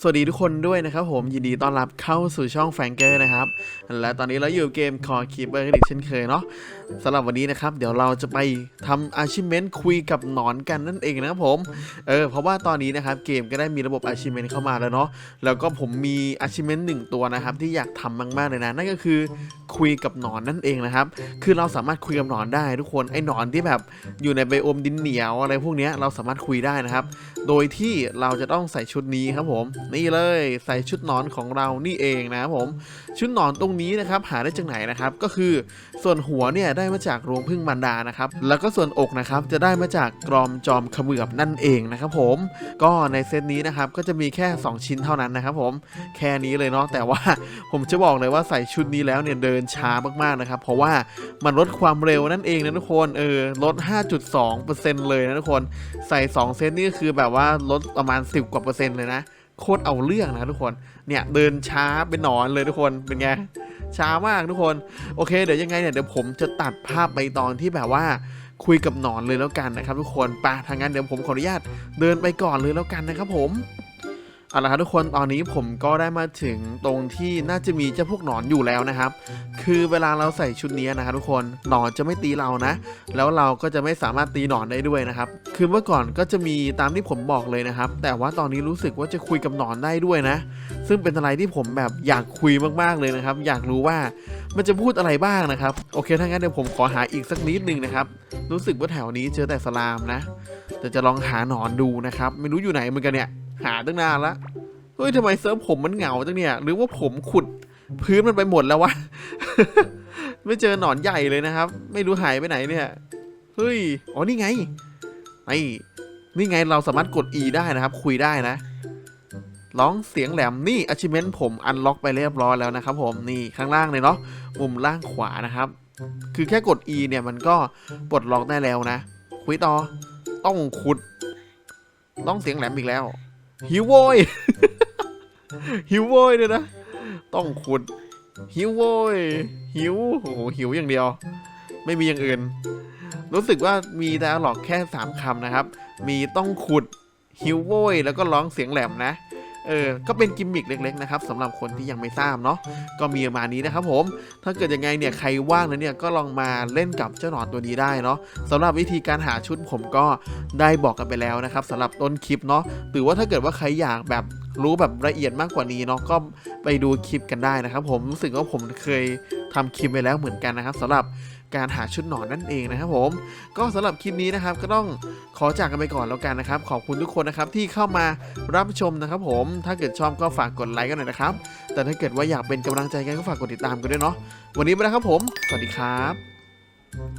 สวัสดีทุกคนด้วยนะครับผมยินดีต้อนรับเข้าสู่ช่องแฟงเกอร์นะครับ และตอนนี้เราอยู่เกม Core Keeper กันอีกเช่นเคยเนาะ สำหรับวันนี้นะครับ เดี๋ยวเราจะไปทำ achievement คุยกับหนอนกันนั่นเองนะครับผมเออเพราะว่าตอนนี้นะครับเกมก็ได้มีระบบ achievement เข้ามาแล้วเนาะแล้วก็ผมมี achievement หนึ่งตัวนะครับ ที่อยากทำมากๆเลยนะนั่นก็คือคุยกับหนอนนั่นเองนะครับ คือเราสามารถคุยกับหนอนได้ทุกคนไอ้หนอนที่แบบอยู่ในไบโอมดินเหนียวอะไรพวกเนี้ยเราสามารถคุยได้นะครับ โดยที่เราจะต้องใส่ชุดนี้ครับผม นี่เลยใส่ชุดนอนของเรานี่เองนะครับผม ชุดนอนตรงนี้นะครับหาได้จากไหนนะครับ ก็คือส่วนหัวเนี่ยได้มาจากรวงพึ่งมันดานะครับ แล้วก็ส่วนอกนะครับจะได้มาจากกรอมจอมเขมือบนั่นเองนะครับผม ก็ในเซตนี้นะครับก็จะมีแค่ 2 ชิ้นเท่านั้นนะครับผมแค่นี้เลยเนาะแต่ว่าผมจะบอกเลยว่าใส่ชุดนี้แล้วเนี่ยเดินช้ามากๆนะครับ เพราะว่ามันลดความเร็วนั่นเองนะทุกคนเออลด 5.2%เลยนะทุกคน ใส่ 2 เซตนี่ก็คือแบบว่าลดประมาณ 10 กว่าเปอร์เซ็นต์เลยนะ โคตรเอาเรื่องนะทุกคน เนี่ยเดินช้าเป็นหนอนเลยทุกคน เป็นไง ช้ามากทุกคน โอเค เดี๋ยวยังไงเนี่ยเดี๋ยวผมจะตัดภาพไปตอนที่แบบว่าคุยกับหนอนเลยแล้วกันนะครับทุกคนไปทางนั้นเดี๋ยวผมขออนุญาตเดินไปก่อนเลยแล้วกันนะครับผม เอาละครับทุกคนตอนนี้ผมก็ได้มาถึงตรงที่น่าจะมีเจ้าพวกหนอนอยู่แล้วนะครับ คือเวลาเราใส่ชุดนี้นะครับทุกคนหนอนจะไม่ตีเรานะ แล้วเราก็จะไม่สามารถตีหนอนได้ด้วยนะครับ คือเมื่อก่อนก็จะมีตามที่ผมบอกเลยนะครับ แต่ว่าตอนนี้รู้สึกว่าจะคุยกับหนอนได้ด้วยนะ ซึ่งเป็นอะไรที่ผมแบบอยากคุยมากๆเลยนะครับ อยากรู้ว่ามันจะพูดอะไรบ้างนะครับ โอเคถ้างั้นเดี๋ยวผมขอหาอีกสักนิดนึงนะครับ รู้สึกว่าแถวนี้เจอแต่สลามนะแต่จะลองหาหนอนดูนะครับ ไม่รู้อยู่ไหนเหมือนกันเนี่ย หาตั้งนานละเฮ้ยทำไมเซิร์ฟผมมันเหงาจังเนี่ย หรือว่าผมขุดพื้นมันไปหมดแล้ววะ ไม่เจอหนอนใหญ่เลยนะครับ ไม่รู้หายไปไหนเนี่ย เฮ้ย อ๋อ นี่ไง ไอ้นี่ไงเราสามารถกด E ได้นะครับ คุยได้นะ ร้องเสียงแหลม นี่ achievement ผมอันล็อกไปเรียบร้อยแล้วนะครับผม นี่ข้างล่างเลยเนาะ มุมล่างขวานะครับ คือแค่กด E เนี่ยมันก็ปลดล็อกได้แล้วนะ คุยต่อ ต้องขุด ต้องเสียงแหลมอีกแล้ว หิวโวยหิวโวยเลยนะ ต้องขุด หิวโวยหิวโอ้โหหิวอย่างเดียว ไม่มีอย่างอื่น รู้สึกว่ามีดาหลอกแค่ 3คำนะครับ มีต้องขุด หิวโวยแล้วก็ร้องเสียงแหลมนะ เออ ก็เป็นกิมมิกเล็กๆนะครับสำหรับคนที่ยังไม่ทราบเนาะ ก็มีประมาณนี้นะครับผม ถ้าเกิดยังไงเนี่ยใครว่างนะเนี่ยก็ลองมาเล่นกับเจ้าหนอนตัวนี้ได้เนาะสำหรับวิธีการหาชุดผมก็ได้บอกกันไปแล้วนะครับสำหรับต้นคลิปเนาะ หรือว่าถ้าเกิดว่าใครอยากแบบ รู้แบบละเอียดมากกว่านี้เนาะก็ไปดูคลิปกันได้นะครับ ผมรู้สึกว่าผมเคยทำคลิปไปแล้วเหมือนกันนะครับสำหรับการหาชุดหนอนนั่นเองนะครับผมก็สำหรับคลิปนี้นะครับก็ต้องขอจากกันไปก่อนแล้วกันนะครับ ขอบคุณทุกคนนะครับที่เข้ามารับชมนะครับ ผมถ้าเกิดชอบก็ฝากกดไลค์กันหน่อยนะครับ แต่ถ้าเกิดว่าอยากเป็นกำลังใจกันก็ฝากกดติดตามกันด้วยเนาะวันนี้ไปแล้วครับผม สวัสดีครับ